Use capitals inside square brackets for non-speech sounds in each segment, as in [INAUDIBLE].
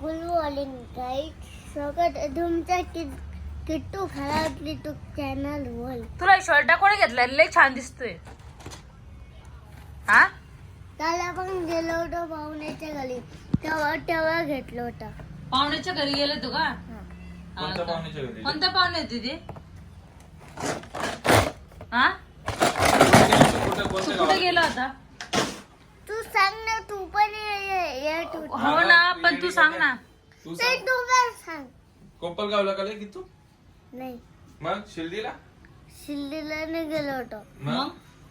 Good morning guide सगळं तुमच्या कि- किट्टू खराब युट्यूब चॅनल वर. तुला शर्ट कोणी घेतलाय? लय छान दिसतोय. हा? काल आपण गेलो होतो पाहुण्याच्या घरी. तेव्हा तेव्हा घेतलं होतं. पाहुण्याच्या घरी गेले तू का? कोणत्या पाहुण्याच्या घरी? कोणत्या पाहुणे होते ते हा? कुठं गेलो होता? तू सांग ना तू पण ये- ये तू. हो ना पण तू सांग ना. तू ते सांग. तू पण सांग. कोपलगावला का की तू? नाही. मग शिर्डीला? शिल्लीला नाही गेलो होतो. मग?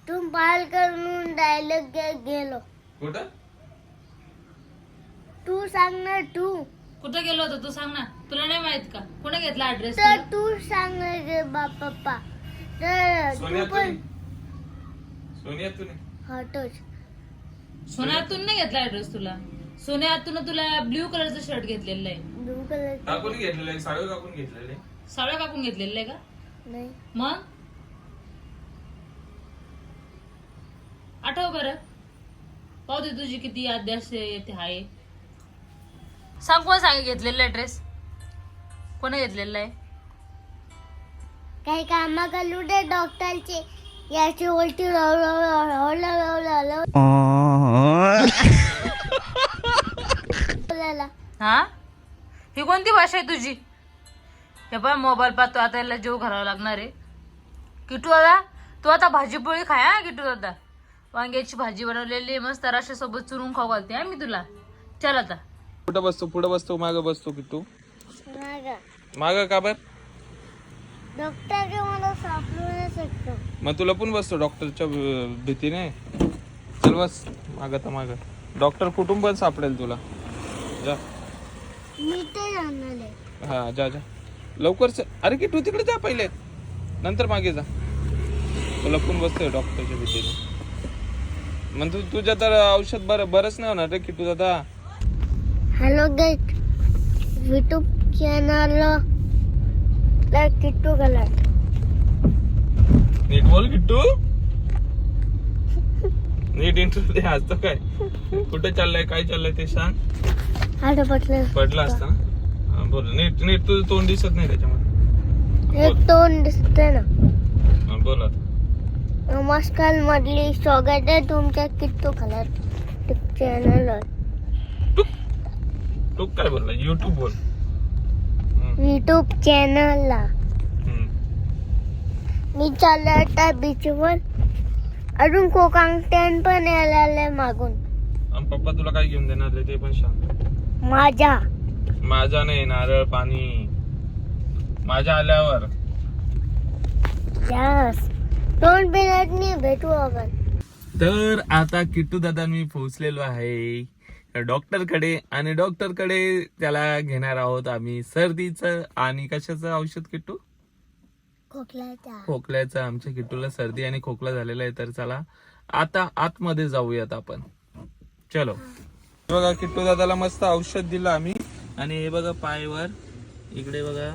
तू पाल करून डायलॉग गेलो. कुठं? तू सांग ना तू. कुठे गेलो होतो तू सांग ना. तुला नाही माहीत का? कोणी घेतला ऍड्रेस तर तू सांग ना रे बा पप्पा तर तू सोनिया पण तुने सोनिया तुने हटोच सोन्यातून नाही घेतला ऍड्रेस तुला. सोन्यातून तुला ब्ल्यू कलरचं शर्ट घेतलेलं आहे. ब्लू कलर काकून घेतलेले साडे काकून घेतलेले सावळ्या कापून घेतलेलं आहे का? नाही. मग? आठव बरं. पाहू दे तुझी किती अध्यास येते आहे सांग कोण सांग घेतलेला ड्रेस कोण घेतलेला आहे? काही कामा करू दे डॉक्टरचे याची उलटी हा? ही कोणती भाषा आहे तुझी? हे पण मोबाईल पाहतो आता याला जेव घालावं लागणार आहे. किटू दादा तू आता भाजीपोळी खाय हा किटू दादा? वांग्याची भाजी बनवलेली आहे, मस्त सोबत चुरून खाऊ घालते हा मी तुला. चल आता. कुठं बसतो पुढं बसतो मागं बसतो की तू मागा. मागं का बर? डॉक्टर मला सापडू नाही शकतो. मग तुला पण बसतो डॉक्टरच्या भीतीने? चल बस मागं तर मागं. डॉक्टर कुठून पण सापडेल तुला. जा. मी ते जाणार आहे. हा जा जा. लवकर. अरे की तू तिकडे जा पहिले. नंतर मागे जा. तुला पण बसतोय डॉक्टरच्या भीतीने. मग तू तुझ्या तर औषध बरं बरंच नाही होणार रे किटू दादा hello guide YouTube channel Kittu colour नीट बोल किट्टू. नीट इंटरव्ह्यू दे आज काय. कुठे चाललंय काय चाललंय ते सांग. आठ पटलं पडला असता हा, बोल. नीट नीट तुझं तोंड दिसत नाही त्याच्यामध्ये. एक तोंड दिसते ना. हा, बोल आता. नमस्कार मधली स्वागत आहे तुमच्या किट्टू कलर चॅनलवर तू काय बोलला? युट्यूब बोल. युट्यूब चॅनलला. मी चाललो आता बीचवर अजून कोकांगटन पण यायला आलंय मागून. आणि पप्पा तुला काय घेऊन देणार रे ते पण सांग. माझ्या. माझा नाही नारळ पाणी. माझ्या आल्यावर. यस दोन मिनिटनी भेटू आपण. तर आता किट्टू दादा मी पोहोचलेलो आहे. डॉक्टरकडे आणि डॉक्टरकडे त्याला घेणार आहोत आम्ही सर्दीचं आणि कशाचं औषध किट्टू? खोकल्याचा. आमच्या किट्टूला सर्दी आणि खोकला झालेला आहे तर चला आता आतमध्ये जाऊयात आपण. चलो. बघा किट्टू दादाला मस्त औषध दिलं आम्ही. आणि हे बघा पायवर इकडे बघा?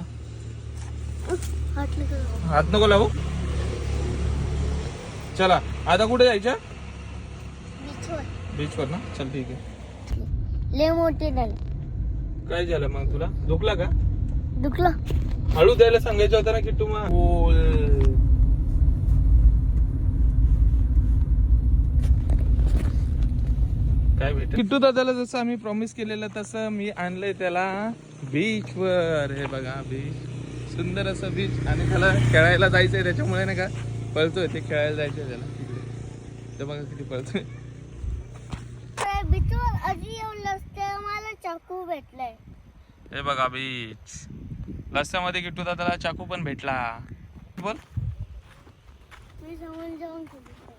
हात नको लावू. चला आता कुठे जायचं? बीचवर. बीचवर ना? चल ठीक आहे. लय मोठी झाली. काय झालं मग तुला? दुखला का? दुखलं. हळू द्यायला सांगायचं होतं ना की तू मग बोल. काय भेट किट्टू दादाला जसं आम्ही प्रॉमिस केलेलं तसं मी आणलंय त्याला बीच वर. हे बघा बीच सुंदर असं बीच आणि त्याला खेळायला जायचंय त्याच्यामुळे नाही का पळतोय ते खेळायला जायचंय त्याला. तिकडे तर बघा किती पळतोय. बीचवर आधी येऊन चाकू भेटलाय. हे बघा बीच रस्त्यामध्ये किट्टू दादाला चाकू पण भेटला. बोल. मी जाऊन खेळतो.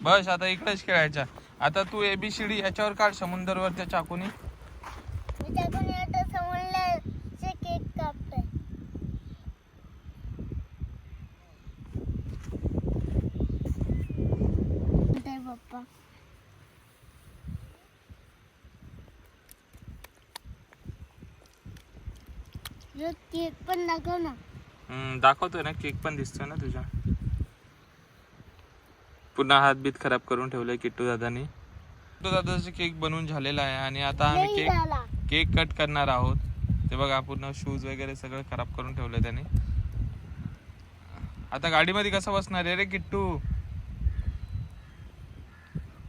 बस आता इकडेच खेळायच्या आता तू एबीसीडी याच्यावर काढ समुद्रवर त्या चाकूनी मी चाकून आता समोरला केक कापतोय म्हणताय पप्पा यो केक पण दाखव ना. हम्म, दाखवतोय ना केक पण दिसतोय ना तुझ्या. पुन्हा हात बीत खराब करून ठेवलंय किट्टू दादानी. किट्टू दादाचा केक बनवून झालेला आहे आणि आता आम्ही नाही केक झाला. केक कट करणार आहोत. ते बघा पूर्ण शूज वगैरे सगळं खराब करून ठेवलं त्याने. आता गाडीमध्ये कसं बसणार आहे रे किट्टू?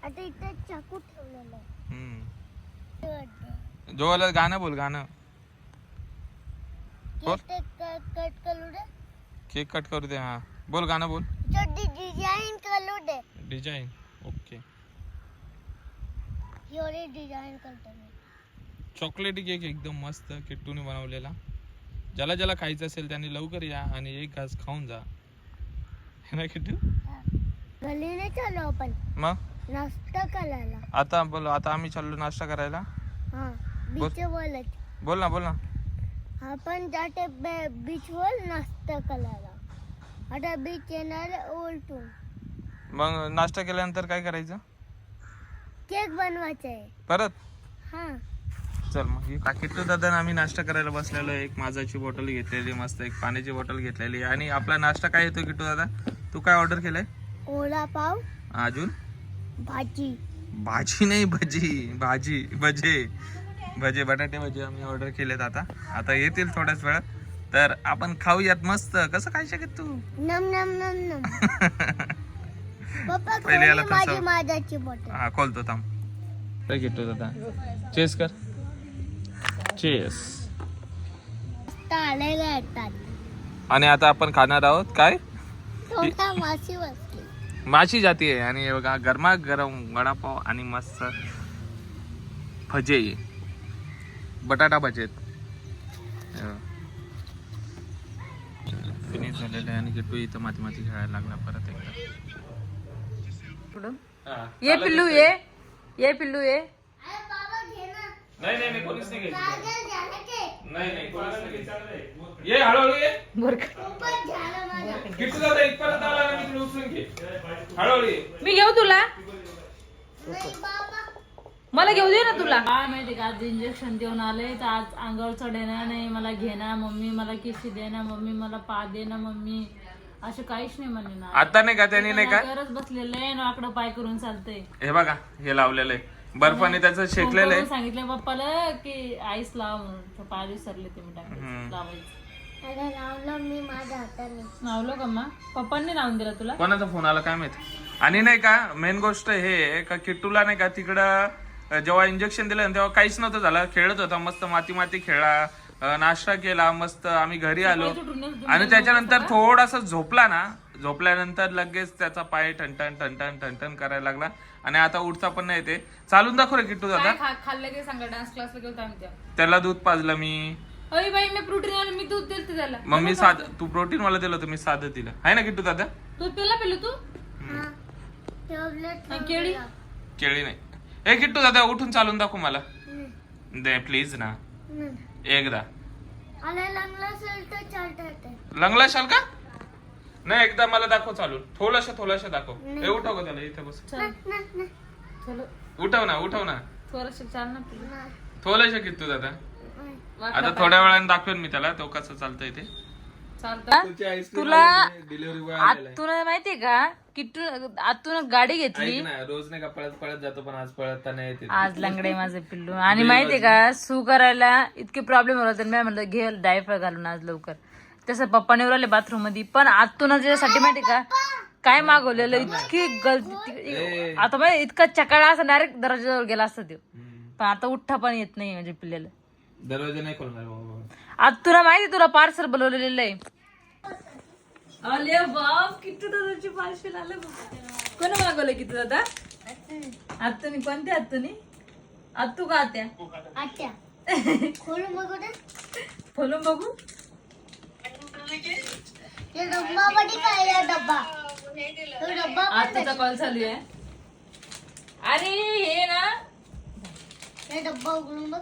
आता इथे चाकू ठेवलेला आहे. हम्म. जोवाला गाणं बोल गाणं. बोल. केक क- कट करू दे. केक कट करू दे हा. बोल गाणं बोल. छोटी डिझाईन करू दे. Design okay. एवढी डिझाईन करतो मी. चॉकलेटी केक एकदम मस्त किट्टूने बनवलेला. ज्याला ज्याला खायचं असेल त्यांनी लवकर या आणि एक घास खाऊन जा. है ना किट्टू? गलीने चालू आपण. मग? नाश्ता करायला. आता बोल आता आम्ही चाललो नाश्ता करायला. हा. बोल. बीच बोलत बोल ना बोल ना. आपण जाते बीच वर नाश्ता करायला. आता बीच येणार उलटून. मग नाश्ता केल्यानंतर काय करायचं? केक बनवायचा आहे. परत? हा. चल मग ही किट्टू दादा आम्ही नाश्ता करायला बसलेलो एक माझाची बॉटल घेतलेली मस्त एक पाण्याची बॉटल घेतलेली. आणि आपला नाश्ता काय येतो किट्टू दादा? तू काय ऑर्डर केलंय? ओला पाव. अजून? भाजी. भाजी नाही भजी. भाजी भजे. भजे बटाटे भजे आम्ही ऑर्डर केलेत आता. आता येतील थोड्याच वेळात. तर आपण खाऊयात मस्त. कसं काय शकत तू? नम नम नम नम. [LAUGHS] पप्पा पहिले याला खोली माझी तसं- माझ्याची बॉटल हा खोलतो थांब. काय घेतो दादा. चेस कर. चेस येतात. आणि आता आपण खाणार आहोत काय? थोडा माशी बसली माशी जाती आहे. आणि हे बघा गरमा गरम वडापाव आणि मस्त भजे. बटाटा भजे फिनिश झालेलं आहे आणि किट्टू इथं माती माती खेळायला लागला परत एकदा. हा. ये पिल्लू ये. ये पिल्लू ये. बाबा घे ना नाही नाही नाही कोणीच नाही घ्यायचं. काजल झालं ते नाही नाही कोणीच नाही घ्यायचं. ये हळूहळू ये. दादा इथपर्यंत आला ना मी तुला उचलून घे. हळूहळू ये. मी घेऊ तुला? नाही बाबा. मला घेऊ दे ना तुला. काय माहिती का आज इंजेक्शन देऊन आले तर आज अंगावर चढेना नाही मला घेना मम्मी मला किशी दे ना मम्मी मला पा दे ना मम्मी. असं काहीच नाही म्हणे ना. आता नाही का त्यांनी नाही का? गरज बसलेलं आहे ना आकडं पाय करून चालतंय हे बघा हे लावलेलं आहे. बर्फाने त्याचं शेकलेलं आहे. सांगितलं पप्पाला की आईस लाव म्हणून. पाय विसरले ते मी टाकायचं. लावायचं. लावलं मी माझ्या हाताने. लावलो का पप्पांनी लावून दिला तुला? कोणाचा फोन आला काय माहीत? आणि नाही का मेन गोष्ट हे का किट्टूला नाही का तिकडं जेव्हा इंजेक्शन दिलं ना, तेव्हा काहीच नव्हतं झालं. खेळत होता मस्त माती माती खेळला अं, नाश्ता केला मस्त आम्ही घरी आलो. आणि त्याच्यानंतर थोडासा झोपला ना झोपल्यानंतर लगेच त्याचा पाय ठणठण ठणठण ठणठण करायला लागला. आणि आता उठता पण नाही ते चालून दाखव रे किट्टू दादा. काय खा- खाल्लं ते सांगा डान्स क्लासला गेलो आम्ही त्या त्याला दूध पाजलं मी. अरे बाई मी प्रोटीन आलं मी दूध दिलं त्याला. मग मी साध तू प्रोटीन मला दिलं होतं मी साधं दिलं. आहे ना किट्टू दादा? दूध पिला पिलो तू? हा. केळी? केळी नाही. ए किट्टू दादा उठून चालून दाखव मला. दे प्लीज ना. एकदा. आला लागला असेल तर चालतं येते लंगला शाल का? नाही एकदा मला दाखव चालून. थोडस थोडस दाखव. हे उठव का त्याला इथे बस. चल. ना ना चलो. उठव ना उठव ना. थोडस चाल ना थोडस किट्टू दादा. आता. थोड्या वेळाने दाखवेन मी त्याला तो कसं चालतंय ते. तुला आतून माहितीये का? किट्टू आतून गाडी घेतली. रोज नाही का पळत पळत जातो पण आज पळत नाही येते आज लंगडे माझे पिल्लू. [LAUGHS] आणि माहितीये का सू करायला इतके प्रॉब्लेम होता मी म्हणलं घे डायफर घालून आज लवकर. तसं पप्पाने उरले बाथरूममध्ये पण आतून त्याच्यासाठी माहितीये का काय मागवलेलं? इतकी गलती आता माहिती इतका चकाळा असं डायरेक्ट दरवाजाजवळ गेला असता तो पण आता उठ्ठा पण येत नाही म्हणजे पिल्ल्याला. दरवाजा नाही खोलणार बाबा. आज तुला माहिती तुला पार्सल बोलवलेलं आहे. अरे बाप किती दादाची पार्सल आलं कोण मागवलं किती दादा? आत्तुनी कोणत्या आत्तुनी? आत्तू का आत्या? आत्या. खोलून बघू खोलून बघू? ते डब्बा काय आहे डब्बा. तो डब्बा आत्ताचा कॉल चालू आहे. अरे हे ना. हे डब्बा उघडून बघ.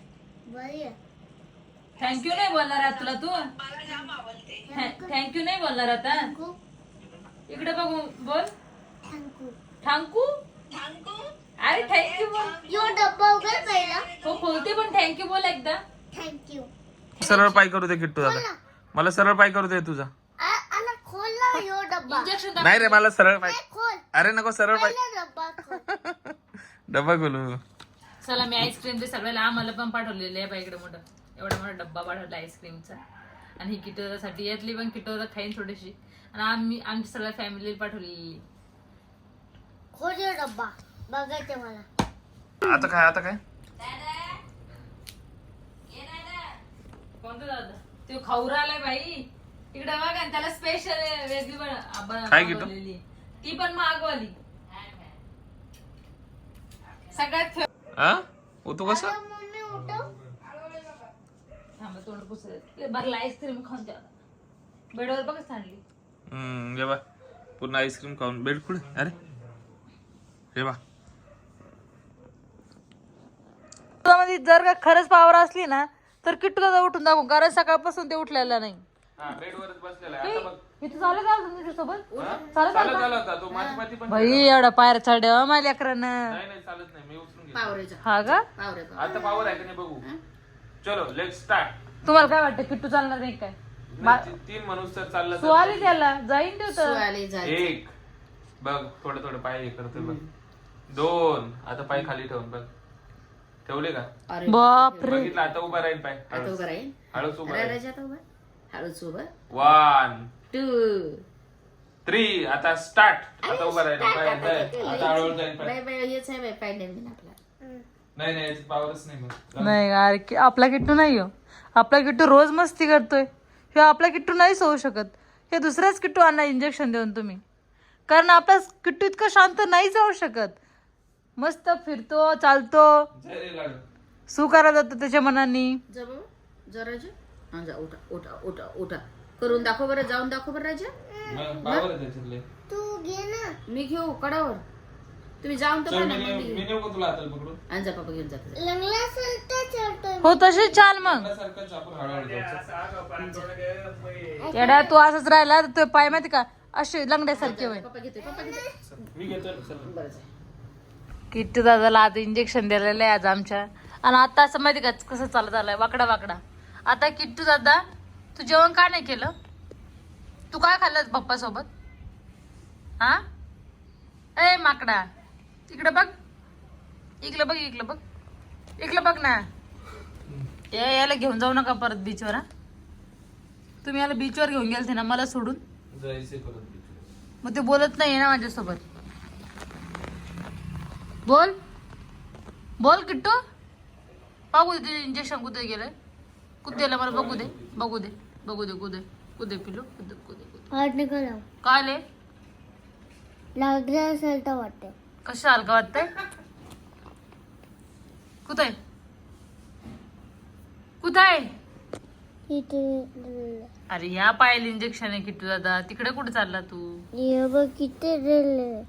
थँक्यू नाही बोलणार आता तुला तू? थँक्यू नाही बोलणार आता इकडे बघू बोल. थँक्यू. थांकू अरे थँक्यू बोल. यो डब्बा उघड पहिला. हो खोलते पण थँक्यू बोल एकदा. थँक्यू. सरळ पाय करू दे किट्टू दादा. मला सरळ पाय करू दे तुझा. आला खोल ना यो डब्बा. इंजेक्शन नाही रे मला सरळ पाय. खोल. अरे नको सरळ पाय. पहिला डब्बा खोल. [LAUGHS] डबा खोलू. चला मी आईस्क्रीम ते सगळ्याला आम्हाला पण पाठवलेलं आहे बाई इकडे मोठं. एवढा मोठा डब्बा पाठवला आईस्क्रीमचा आणि ही किटोसाठी यातली पण किटोरा खाईन थोडीशी. आणि आम्ही आमची सगळ्या फॅमिली पाठवलेली. यो डब्बा. बघायचं मला. आता काय आता काय? कोणतं दादा? तो खाऊरा आलाय बाई. इकडे बघा आणि त्याला स्पेशल वेगळी काय? मागवलेली. ती पण मागवली. सगळ्यात हा? तू कसं तोंड पुसत. भरला आईस्क्रीम खाऊन त्या बेडवर बघ सांडली. हम्म हे बा. पूर्ण आईस्क्रीम खाऊन. बेड कुठे? अरे. हे बा. मध्ये जर का खरंच पावर असली ना तर दादा उठून दाखवू कारण सकाळपासून ते उठलेला नाही. बेडवरच बसलेला आहे. आता बघ. इथं तुमच्यासोबत. चालत चालत आला भाई एवढा पायर चढ्या माझ्या लेकरानं हा आता पावर आहे का नाही बघू? चलो लेट स्टार्ट तुम्हाला काय वाटतं किट्टू चालणार नाही काय? तीन माणूस तर चालला तू आली त्याला जाईन ते होतं तर एक. बघ थोडं थोडं पाय हे करतोय बघ. दोन. आता पाय खाली ठेवून बघ. ठेवले का? बापरे. बघितलं आता उभा राहील पाय. आता उभं राहील? हळूच उभा राहील. हळूच उभं. वन टू थ्री आता स्टार्ट आता उभा राहील. आता हळूहळू जाईल पाय बाय बाय हेच आहे बाय पाय नवीन आपला नाही नाही याची पावरच नाही मग. नाही यार कि- आपला किट्टू नाही हो. आपला किट्टू रोज मस्ती करतोय. हे आपला किट्टू नाहीच होऊ शकत. हे दुसऱ्याच किट्टू आणा इंजेक्शन देऊन तुम्ही. कारण आपला किट्टू इतका शांत नाही जाऊ शकत. मस्त फिरतो चालतो. जय रे लाडू. सुकारा जातो त्याच्या मनाने. जा बाबा. जा राजा. हा जा उठा उठा उठा उठा. करून दाखव बरं जाऊन दाखव बरं राजा. मग त्याच्यातले. तू घे ना. मी घेऊ कडावर तुम्ही जाऊन तर चल मी मी तुला हाताला. आणि जा पप्पा घेऊन जातो लंगला असेल तर चढतोय हो तसेच चाल मग. आपण हळूहळू. येड्या तू असंच राहिला तर तुझे पाय माहिती का? असे लंगड्यासारखे होईल पप्पा घेतोय पप्पा घेतोय. मी घेतो चल. बरं जा किट्टू दादाला आता इंजेक्शन दिलेलं आहे आज आमच्या. आणि आता असं माहिती का कसं चालत आलंय वाकडा वाकडा. आता किट्टू दादा तू जेवण का नाही केलं? तू काय खाल्लं पप्पा सोबत हा? ए माकडा. इकडे बघ. इकडे बघ इकडे बघ. इकडे बघ ना. या याला घेऊन जाऊ नका परत बीचवर हा. तुम्ही याला बीचवर घेऊन गेलते ना मला सोडून. मग ते बोलत नाही ना माझ्यासोबत. बोल. बोल किट्टू. बघू दे इंजेक्शन कुठे गेलंय. कुठे गेलं मला बघू दे बघू दे बघू दे कुदे कुदे पिलो? कुदे कुदे कुदे. हात निघाला काय लागलं असेल तर वाटते वाटतंय? कुठे कुठं इथे अरे ह्या पायाला इंजेक्शन आहे किट्टू दादा. तिकडे कुठे चालला तू? ये बघ किती दिले